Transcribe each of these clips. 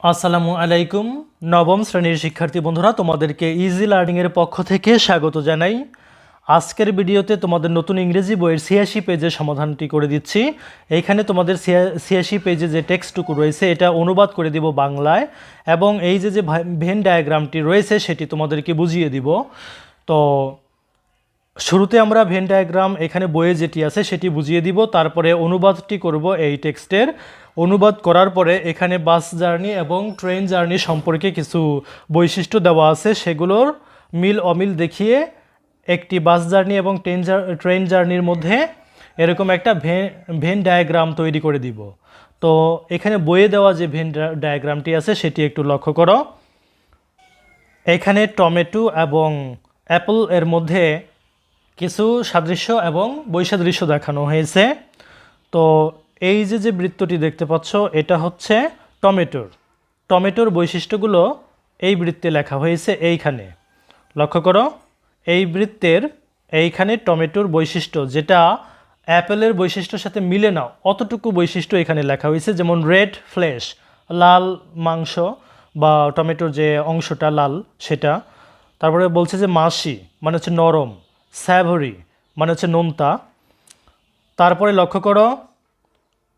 আসসালামু আলাইকুম, নবম শ্রেণির শিক্ষার্থী বন্ধুরা, তোমাদেরকে ইজি লার্নিংয়ের পক্ষ থেকে স্বাগত জানাই। আজকের ভিডিওতে তোমাদের নতুন ইংরেজি বইয়ের ছিয়াশি পেজের সমাধানটি করে দিচ্ছি। এইখানে তোমাদের ছিয়াশি পেজে যে টেক্সটটুকু রয়েছে, এটা অনুবাদ করে দিব বাংলায় এবং এই যে যে ভেন ডায়াগ্রামটি রয়েছে, সেটি তোমাদেরকে বুঝিয়ে দিব। তো শুরুতে আমরা ভেন ডায়াগ্রাম এখানে বইয়ে যেটি আছে সেটি বুঝিয়ে দিব, তারপরে অনুবাদটি করব এই টেক্সটের। অনুবাদ করার পরে এখানে বাস জার্নি এবং ট্রেন জার্নি সম্পর্কে কিছু বৈশিষ্ট্য দেওয়া আছে। সেগুলোর মিল অমিল দেখিয়ে একটি বাস জার্নি এবং ট্রেন ট্রেন জার্নির মধ্যে এরকম একটা ভেন ভেন ডায়াগ্রাম তৈরি করে দিব। তো এখানে বইয়ে দেওয়া যে ভেন ডায়াগ্রামটি আছে সেটি একটু লক্ষ্য করো। এখানে টমেটো এবং অ্যাপল এর মধ্যে কিছু সাদৃশ্য এবং বৈসাদৃশ্য দেখানো হয়েছে। তো এই যে যে বৃত্তটি দেখতে পাচ্ছ, এটা হচ্ছে টমেটোর। টমেটোর বৈশিষ্ট্যগুলো এই বৃত্তে লেখা হয়েছে এইখানে। লক্ষ্য করো, এই বৃত্তের এইখানে টমেটোর বৈশিষ্ট্য, যেটা অ্যাপেলের বৈশিষ্ট্যের সাথে মিলে না, অতটুকু বৈশিষ্ট্য এখানে লেখা হয়েছে, যেমন রেড ফ্লেশ, লাল মাংস, বা টমেটোর যে অংশটা লাল, সেটা। তারপরে বলছে যে মাসি মানে হচ্ছে নরম। স্যাভরি মানে হচ্ছে নোনতা। তারপরে লক্ষ্য করো,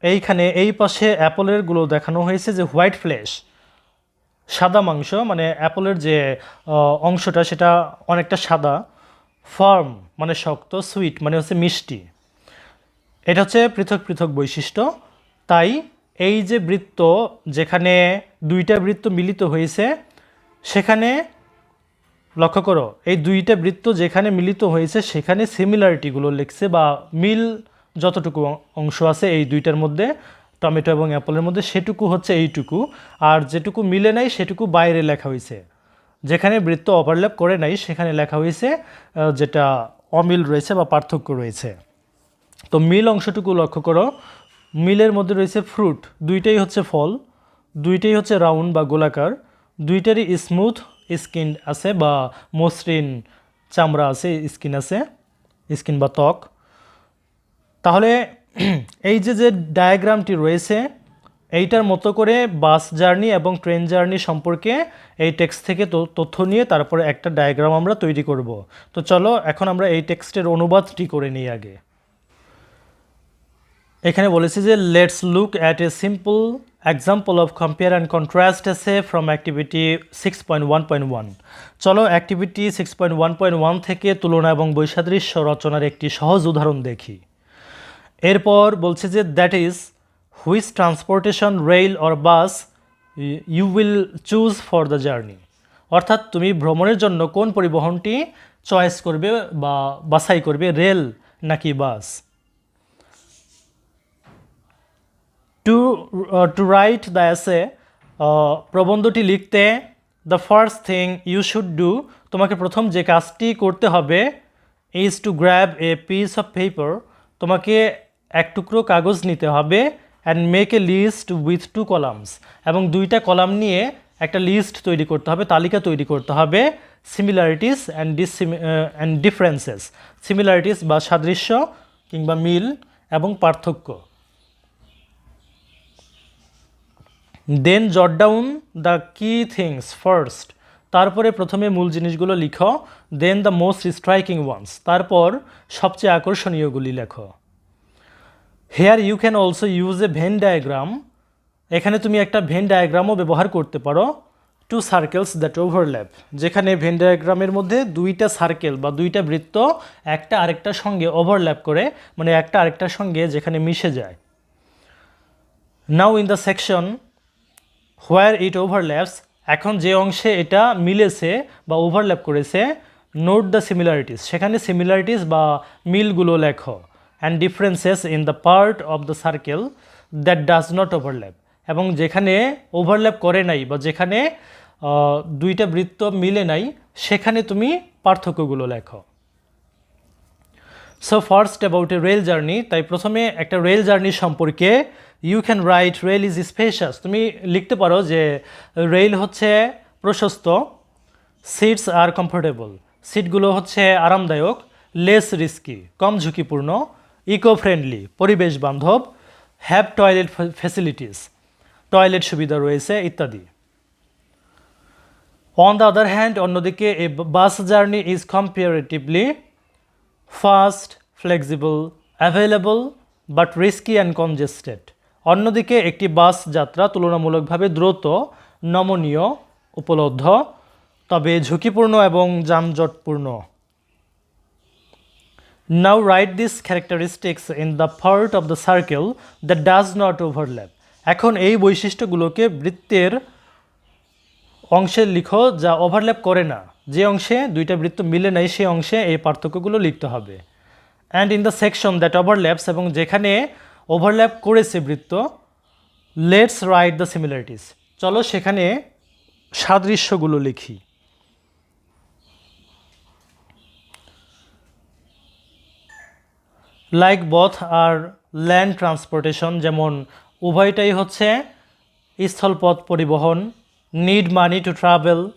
এইখানে এই পাশে অ্যাপলেরগুলো দেখানো হয়েছে যে হোয়াইট ফ্লেশ, সাদা মাংস মানে অ্যাপলের যে অংশটা সেটা অনেকটা সাদা, ফার্ম মানে শক্ত, সুইট মানে হচ্ছে মিষ্টি। এটা হচ্ছে পৃথক পৃথক বৈশিষ্ট্য। তাই এই যে বৃত্ত যেখানে দুইটা বৃত্ত মিলিত হয়েছে, সেখানে লক্ষ্য করো, এই দুইটা বৃত্ত যেখানে মিলিত হয়েছে সেখানে সিমিলারিটিগুলো লিখছে বা মিল যতটুকু অংশ আছে এই দুইটার মধ্যে, টমেটো এবং অ্যাপলের মধ্যে সেটুকু হচ্ছে এইটুকু, আর যেটুকু মিলে নাই সেটুকু বাইরে লেখা হয়েছে। যেখানে বৃত্ত ওভারল্যাপ করে নাই সেখানে লেখা হয়েছে যেটা অমিল রয়েছে বা পার্থক্য রয়েছে। তো মিল অংশটুকু লক্ষ্য করো, মিলের মধ্যে রয়েছে ফ্রুট দুইটাই হচ্ছে ফল, দুইটাই হচ্ছে রাউন্ড বা গোলাকার, দুইটারই স্মুথ স্কিন আছে বা মসৃণ চামড়া আছে, স্কিন আছে, স্কিন বা ত্বক। তাহলে এই যে যে ডায়াগ্রামটি রয়েছে, এইটার মতো করে বাস জার্নি এবং ট্রেন জার্নি সম্পর্কে এই টেক্সট থেকে তথ্য নিয়ে তারপরে একটা ডায়াগ্রাম আমরা তৈরি করব। তো চলো, এখন আমরা এই টেক্সটের অনুবাদটি করে নিই আগে। এখানে বলেছি যে let's look at a simple example of compare and contrast essay from activity six point one point one চলো activity six point one point one থেকে তুলনা এবং বৈসাদৃশ্য রচনার একটি সহজ উদাহরণ দেখি। এরপর বলছে যে that is which transportation rail or bus you will choose for the journey অর্থাৎ তুমি ভ্রমণের জন্য কোন পরিবহনটি চয়েস করবে বা বাছাই করবে রেল নাকি bus to to write the essay প্রবন্ধটি লিখতে the first thing you should do তোমাকে প্রথম যে কাজটি করতে হবে is to grab a piece of paper তোমাকে এক টুকরো কাগজ নিতে হবে and make a list with two columns এবং দুইটা কলাম নিয়ে একটা লিস্ট তৈরি করতে হবে, তালিকা তৈরি করতে হবে similarities and dis and differences similarities বা সাদৃশ্য কিংবা মিল এবং পার্থক্য। Then jot down the key things first তারপরে প্রথমে মূল জিনিসগুলো লিখো then the most striking ones তারপর সবচেয়ে আকর্ষণীয়গুলি লেখো। Here you can also use a Venn diagram এখানে তুমি একটা ভেন ডায়াগ্রামও ব্যবহার করতে পারো। টু সার্কেলস দ্যাট ওভারল্যাপ যেখানে ভেন ডায়াগ্রামের মধ্যে দুইটা সার্কেল বা দুইটা বৃত্ত একটা আরেকটার সঙ্গে ওভারল্যাপ করে মানে একটা আরেকটার সঙ্গে যেখানে মিশে যায়। Now in the section where it overlaps এখন যে অংশে এটা মিলেছে বা ওভারল্যাপ করেছে নোট দ্য সিমিলারিটিস সেখানে সিমিলারিটিস বা মিলগুলো লেখো and differences in the part of the circle that does not overlap এবং যেখানে ওভারল্যাপ করে নাই বা যেখানে দুইটা বৃত্ত মিলে নাই, সেখানে তুমি পার্থক্যগুলো লেখো। So first about a rail journey তাই প্রথমে একটা রেল জার্নি সম্পর্কে you can write rail is spacious তুমি লিখতে পারো যে রেল হচ্ছে প্রশস্ত সিটস আর কমফোর্টেবল সিটগুলো হচ্ছে আরামদায়ক লেস রিস্কি কম ঝুঁকিপূর্ণ ইকো ফ্রেন্ডলি পরিবেশ বান্ধব হ্যাভ টয়লেট ফেসিলিটিস টয়লেট সুবিধা রয়েছে, ইত্যাদি। অন দ্য আদার হ্যান্ড অন্যদিকে a bus journey is comparatively fast flexible available but risky and congested অন্যদিকে একটি বাস যাত্রা তুলনামূলকভাবে দ্রুত, নমনীয়, উপলব্ধ, তবে ঝুঁকিপূর্ণ এবং যানজটপূর্ণ। Now write these characteristics in the part of the circle that does not overlap. এখন এই বৈশিষ্ট্যগুলোকে বৃত্তের অংশে লিখো যা ওভারল্যাপ করে না। যে অংশে দুইটা বৃত্ত মিলে নাই সেই অংশে এই পার্থক্যগুলো লিখতে হবে। And in the section that overlaps এবং যেখানে ওভারল্যাপ করেছে বৃত্ত লেটস রাইট দ্য সিমিলারিটিস চলো সেখানে সাদৃশ্যগুলো লিখি। Like both are land transportation যেমন উভয়টাই হচ্ছে স্থলপথ পরিবহন নিড মানি টু ট্রাভেল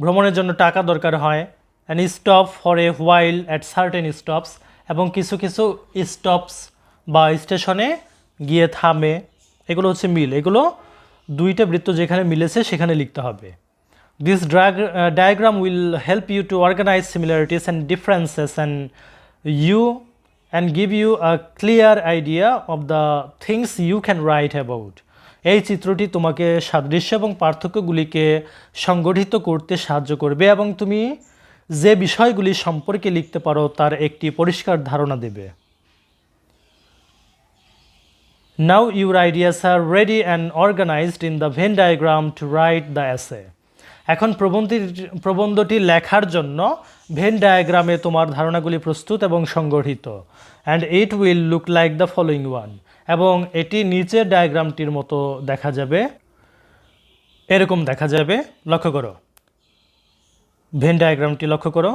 ভ্রমণের জন্য টাকা দরকার হয় and stop for a while at certain stops এবং কিছু কিছু স্টপস বা স্টেশনে গিয়ে থামে, এগুলো হচ্ছে মিল। এগুলো দুইটা বৃত্ত যেখানে মিলেছে সেখানে লিখতে হবে। This diagram will help you to organise similarities and differences and you and give you a clear idea of the things you can write about এই চিত্রটি তোমাকে সাদৃশ্য এবং পার্থক্যগুলিকে সংগঠিত করতে সাহায্য করবে এবং তুমি যে বিষয়গুলি সম্পর্কে লিখতে পারো তার একটি পরিষ্কার ধারণা দেবে। Now your ideas are ready and organized in the Venn diagram to write the essay. এখন প্রবন্ধটি প্রবন্ধটি লেখার জন্য ভেন ডায়াগ্রামে তোমার ধারণাগুলি প্রস্তুত এবং সংগঠিত। And it will look like the following one এবং এটি নিচের ডায়াগ্রামটির মতো দেখা যাবে। এরকম দেখা যাবে। লক্ষ্য করো। ভেন ডায়াগ্রামটি লক্ষ্য করো।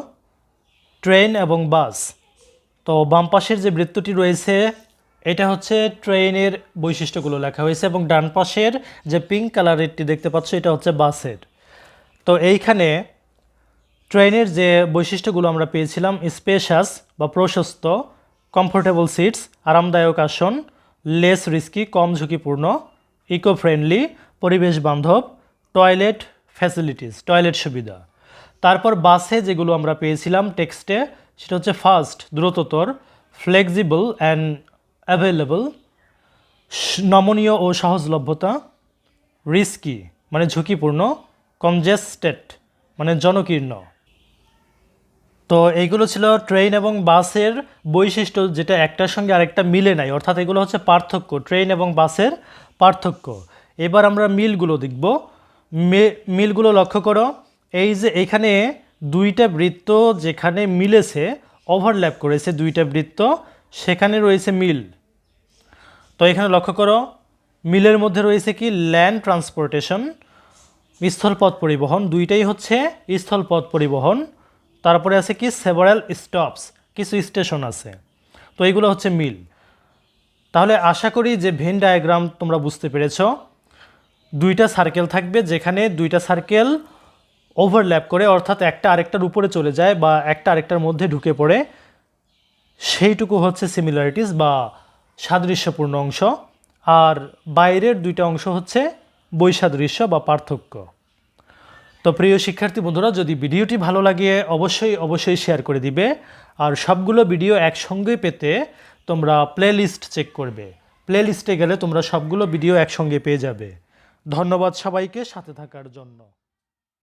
ট্রেন এবং বাস তো বাম পাশের যে বৃত্তটি রয়েছে এটা হচ্ছে ট্রেনের বৈশিষ্ট্যগুলো লেখা হয়েছে এবং ডান পাশের যে পিঙ্ক কালারেরটি দেখতে পাচ্ছ, এটা হচ্ছে বাসের। তো এইখানে ট্রেনের যে বৈশিষ্ট্যগুলো আমরা পেয়েছিলাম স্পেশাস বা প্রশস্ত কমফোর্টেবল সিটস আরামদায়ক আসন লেস রিস্কি কম ঝুঁকিপূর্ণ ইকো ফ্রেন্ডলি পরিবেশ বান্ধব টয়লেট ফ্যাসিলিটিস টয়লেট সুবিধা। তারপর বাসে যেগুলো আমরা পেয়েছিলাম টেক্সটে, সেটা হচ্ছে ফাস্ট দ্রুততর ফ্লেক্সিবল অ্যান্ড অ্যাভেলেবল নমনীয় ও সহজলভ্যতা রিস্কি মানে ঝুঁকিপূর্ণ কনজেস্টেড মানে জনকীর্ণ। তো এইগুলো ছিল ট্রেন এবং বাসের বৈশিষ্ট্য, যেটা একটার সঙ্গে আরেকটা মিলে নাই। অর্থাৎ এগুলো হচ্ছে পার্থক্য ট্রেন এবং বাসের পার্থক্য। এবার আমরা মিলগুলো দেখব। মিলগুলো লক্ষ্য করো। এই যে এখানে দুইটা বৃত্ত যেখানে মিলেছে ওভারল্যাপ করেছে দুইটা বৃত্ত, সেখানে রয়েছে মিল। তো এখানে লক্ষ্য করো, মিলের মধ্যে রয়েছে কি? ল্যান্ড ট্রান্সপোর্টেশন স্থলপথ পরিবহন, দুইটাই হচ্ছে স্থলপথ পরিবহন। তারপরে আছে কি? সেভারাল স্টপস কিছু স্টেশন আছে। তো এইগুলো হচ্ছে মিল। তাহলে আশা করি যে ভেন ডায়াগ্রাম তোমরা বুঝতে পেরেছ। দুইটা সার্কেল থাকবে যেখানে দুইটা সার্কেল ওভারল্যাপ করে, অর্থাৎ একটা আরেকটার উপরে চলে যায় বা একটা আরেকটার মধ্যে ঢুকে পড়ে। সেইটুকু হচ্ছে সিমিলারিটিস বা সাদৃশ্যপূর্ণ অংশ, আর বাইরের দুইটা অংশ হচ্ছে বৈসাদৃশ্য বা পার্থক্য। তো প্রিয় শিক্ষার্থী বন্ধুরা, যদি ভিডিওটি ভালো লাগে অবশ্যই অবশ্যই শেয়ার করে দিবে, আর সবগুলো ভিডিও একসঙ্গে পেতে তোমরা প্লেলিস্ট চেক করবে। প্লেলিস্টে গেলে তোমরা সবগুলো ভিডিও একসঙ্গে পেয়ে যাবে। ধন্যবাদ সবাইকে সাথে থাকার জন্য।